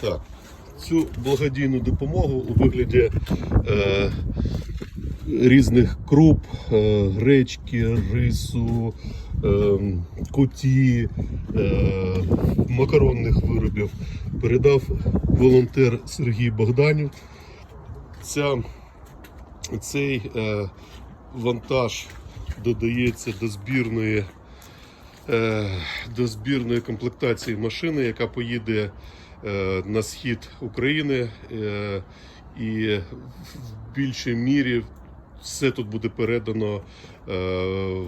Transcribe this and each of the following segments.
Так, цю благодійну допомогу у вигляді е, різних круп, е, гречки, рису, е, куті, е, макаронних виробів передав волонтер Сергій Богданів. Ця, цей е, вантаж додається до збірної е, до збірної комплектації машини, яка поїде на схід України, е, і в більшій мірі все тут буде передано е,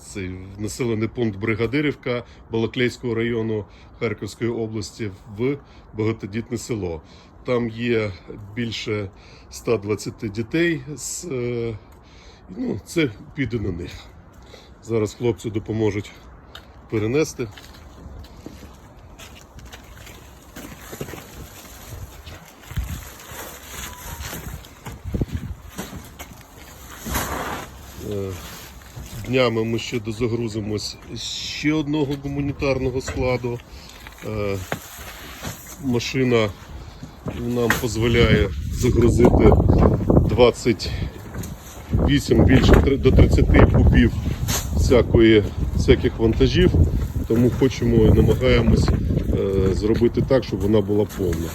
цей населений пункт Бригадирівка Балаклейського району Харківської області в багатодітне село. Там є більше 120 дітей. З, е, ну, це піде на них. Зараз хлопці допоможуть перенести. Днями ми ще дозагрузимось ще одного гуманітарного складу. Е, Машина нам дозволяє загрузити 28 більше до 30 кубів всякої, всяких вантажів, тому хочемо і намагаємось е, зробити так, щоб вона була повна.